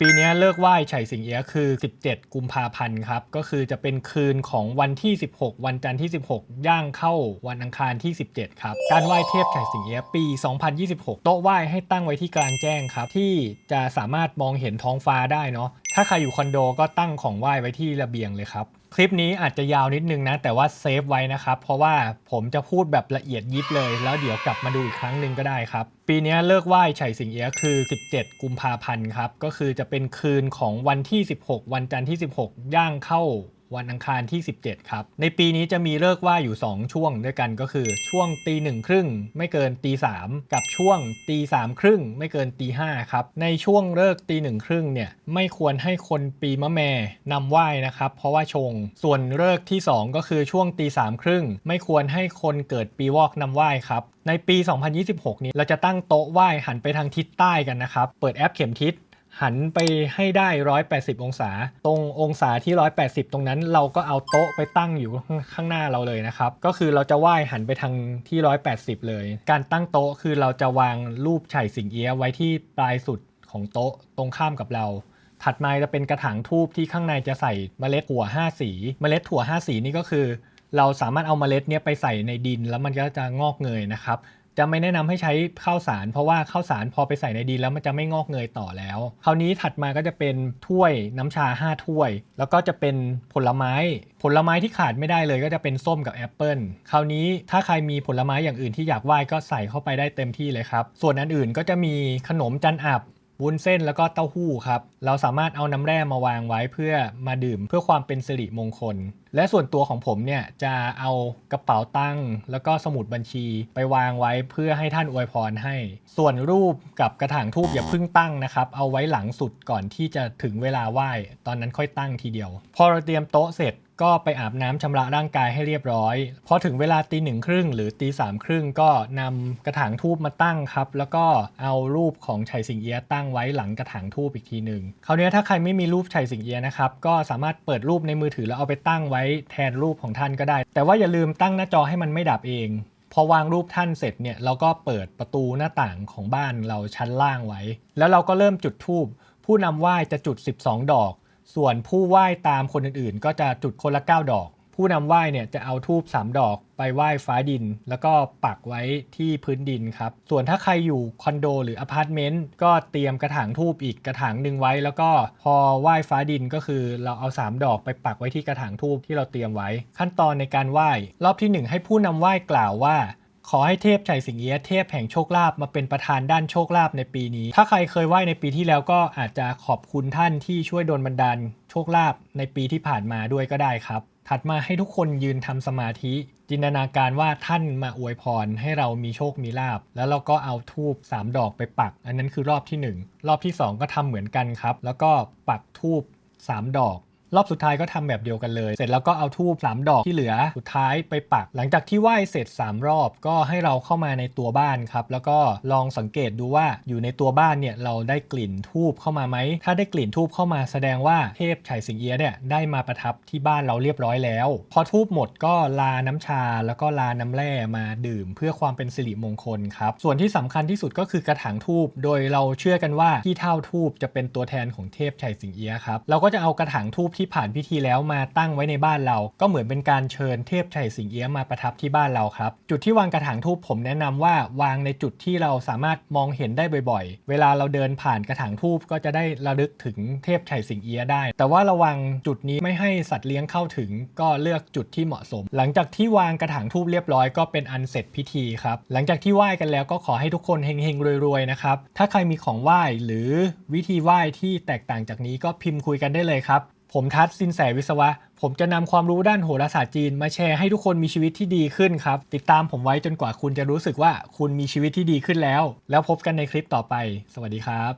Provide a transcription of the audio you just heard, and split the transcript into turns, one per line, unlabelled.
ปีนี้เลิกไหว้ไฉสิงเอียคือ 17 กุมภาพันธ์ครับ ก็คือจะเป็นคืนของวันที่ 16 วันจันทร์ที่ 16 ย่างเข้าวันอังคารที่ 17 ครับ การไหว้เทพไฉสิงเอียปี 2026 โต๊ะไหว้ให้ตั้งไว้ที่กลางแจ้งครับ ที่จะสามารถมองเห็นท้องฟ้าได้เนาะ ถ้าใครอยู่คอนโดก็ตั้งของไหว้ไว้ที่ระเบียงเลยครับ คลิปนี้อาจจะยาวนิดนึงนะ แต่ว่าเซฟไว้นะครับ เพราะว่าผมจะพูดแบบละเอียดยิบเลย แล้วเดี๋ยวกลับมาดูอีกครั้งหนึ่งก็ได้ครับ ปีนี้เลิกไหว้ไฉสิงเอียคือ 17 กุมภาพันธ์ครับ ก็คือจะเป็นคืนของวันที่ 16 วันจันทร์ที่ 16 ย่างเข้า วันอังคารที่ 17 ครับ ในปีนี้จะมีเลิกไหวอยู่ 2 ช่วงด้วยกันก็คือช่วงตีหนึ่งครึ่งไม่เกินตีสามกับช่วงตีสามครึ่งไม่เกินตีห้าครับ ในช่วงเลิกตีหนึ่งครึ่งเนี่ยไม่ควรให้คนปีมะแม่นำไหว้นะครับ เพราะว่าชง ส่วนเลิกที่ 2 ก็คือช่วงตีสามครึ่งไม่ควรให้คนเกิดปีวอกนำไหว้ครับในปี 2026 นี้เราจะตั้งโต๊ะไหว้หันไปทางทิศใต้กันนะครับ เปิดแอปเข็มทิศ หันไปให้ได้ 180 องศา ตรงองศาที่ 180 ตรงนั้นเราก็เอาโต๊ะไปตั้งอยู่ข้างหน้าเราเลยนะครับ ก็คือเราจะไหว้หันไปทางที่ 180 เลย การตั้งโต๊ะคือเราจะวางรูปไฉสิงเอียไว้ที่ปลายสุดของโต๊ะตรงข้ามกับเรา ถัดมาจะเป็นกระถางทูบที่ข้างในจะใส่เมล็ดถั่ว 5 สี เมล็ดถั่ว 5 สีนี่ก็คือ เราสามารถเอาเมล็ดเนี้ยไปใส่ในดินแล้วมันก็จะงอกเงยนะครับ จะไม่แนะนำให้ใช้ข้าวสาร เพราะว่าข้าวสารพอไปใส่ในดินแล้วมันจะไม่งอกเงยต่อแล้ว คราวนี้ถัดมาก็จะเป็นถ้วยน้ำชา 5 ถ้วย แล้วก็จะเป็นผลไม้ ผลไม้ที่ขาดไม่ได้เลยก็จะเป็นส้มกับแอปเปิลคราวนี้ถ้าใครมีผลไม้อย่างอื่นที่อยากไหว้ก็ใส่เข้าไปได้เต็มที่เลยครับ ส่วนอันอื่นก็จะมีขนมจันอับ วุ้นเส้นแล้วก็เต้าหู้ครับ เราสามารถเอาน้ำแร่มาวางไว้เพื่อมาดื่มเพื่อความเป็นสิริมงคล และส่วนตัวของผมเนี่ยจะเอากระเป๋าตั้ง แล้วก็สมุดบัญชีไปวางไว้เพื่อให้ท่านอวยพรให้ ส่วนรูปกับกระถางทูบอย่าเพิ่งตั้งนะครับ เอาไว้หลังสุดก่อนที่จะถึงเวลาไหว้ ตอนนั้นค่อยตั้งทีเดียว พอเราเตรียมโต๊ะเสร็จ ก็ไปอาบน้ำชำระร่างกายให้เรียบร้อยพอถึงเวลาตีหนึ่งครึ่งหรือตีสามครึ่งก็นำกระถางทูบมาตั้งครับ แล้วก็เอารูปของไฉสิงเอียะตั้งไว้หลังกระถางทูบอีกทีหนึ่งคราวนี้ถ้าใครไม่มีรูปไฉสิงเอียะนะครับก็สามารถเปิดรูปในมือถือแล้วเอาไปตั้งไว้แทนรูปของท่านก็ได้ แต่ว่าอย่าลืมตั้งหน้าจอให้มันไม่ดับเองพอวางรูปท่านเสร็จเนี่ยเราก็เปิดประตูหน้าต่างของบ้านเราชั้นล่างไว้ แล้วเราก็เริ่มจุดธูปผู้นำไหว้จะจุด 12 ดอก ส่วนผู้ไหว้ตามคนอื่นๆ ก็จะจุดคนละ 9 ดอก ผู้นำไหว้เนี่ยจะเอาทูบ3ดอกไปไหว้ฟ้าดิน แล้วก็ปักไว้ที่พื้นดินครับ ส่วนถ้าใครอยู่คอนโดหรืออพาร์ตเมนต์ก็เตรียมกระถางทูบอีกกระถางหนึ่งไว้ แล้วก็พอไหว้ฟ้าดินก็คือเราเอา 3 ดอกไปปักไว้ที่กระถางทูบที่เราเตรียมไว้ ขั้นตอนในการไหว้ รอบทีหนึ่1 ให้ผู้นำไหว้กล่าวว่า ขอให้เทพไฉสิงเอียะเทพแห่งโชคลาภมาเป็นประธานด้านโชคลาภในปีนี้ ถ้าใครเคยไหว้ในปีที่แล้วก็อาจจะขอบคุณท่านที่ช่วยดลบันดาลโชคลาภในปีที่ผ่านมาด้วยก็ได้ครับ ถัดมาให้ทุกคนยืนทำสมาธิ จินตนาการว่าท่านมาอวยพรให้เรามีโชคมีลาบแล้วเราก็เอาทูบ3ดอกไปปัก อันนั้นคือรอบที่ 1 รอบที่ 2 ก็ทำเหมือนกันครับ แล้วก็ปักทูบ3ดอก รอบสุดท้ายก็ทำแบบเดียวกันเลย เสร็จแล้วก็เอาทูบ3ดอกที่เหลือสุดท้ายไปปัก หลังจากที่ไหว้เสร็จ 3 รอบก็ให้เราเข้ามาในตัวบ้านครับ แล้วก็ลองสังเกตดูว่าอยู่ในตัวบ้านเนี่ยเราได้กลิ่นทูบเข้ามาไหม ถ้าได้กลิ่นทูบเข้ามาแสดงว่าเทพไฉสิงเอียเนี่ยได้มาประทับที่บ้านเราเรียบร้อยแล้ว พอทูบหมดก็ลาน้ำชา แล้วก็ลาน้ำแร่มาดื่ม เพื่อความเป็นสิริมงคลครับ ส่วนที่สำคัญที่สุดก็คือกระถางทูบ โดยเราเชื่อกันว่าที่เท่าทูบจะเป็นตัวแทนของเทพไฉสิงเอียครับ เราก็จะเอากระถางทูบที่ผ่านพิธีแล้วมาตั้งไว้ในบ้านเรา ก็เหมือนเป็นการเชิญเทพไฉสิงเอียมาประทับที่บ้านเราครับ จุดที่วางกระถางทูบผมแนะนำว่าวางในจุดที่เราสามารถมองเห็นได้บ่อยๆ เวลาเราเดินผ่านกระถางทูบก็จะได้ระลึกถึงเทพไฉสิงเอียได้ แต่ว่าระวังจุดนี้ไม่ให้สัตว์เลี้ยงเข้าถึง ก็เลือกจุดที่เหมาะสม หลังจากที่วางกระถางทูบเรียบร้อยก็เป็นอันเสร็จพิธีครับหลังจากที่ไหว้กันแล้วก็ขอให้ทุกคนเฮงๆรวยๆนะครับถ้าใครมีของไหว้หรือวิธีไหว้ที่แตกต่างจากนี้ก็พิมพ์คุยกันได้เลยครับ ผมทัศน์สินแสวิศวะ ผมจะนำความรู้ด้านโหราศาสตร์จีน มาแชร์ให้ทุกคนมีชีวิตที่ดีขึ้นครับ ติดตามผมไว้จนกว่าคุณจะรู้สึกว่าคุณมีชีวิตที่ดีขึ้นแล้ว แล้วพบกันในคลิปต่อไป สวัสดีครับ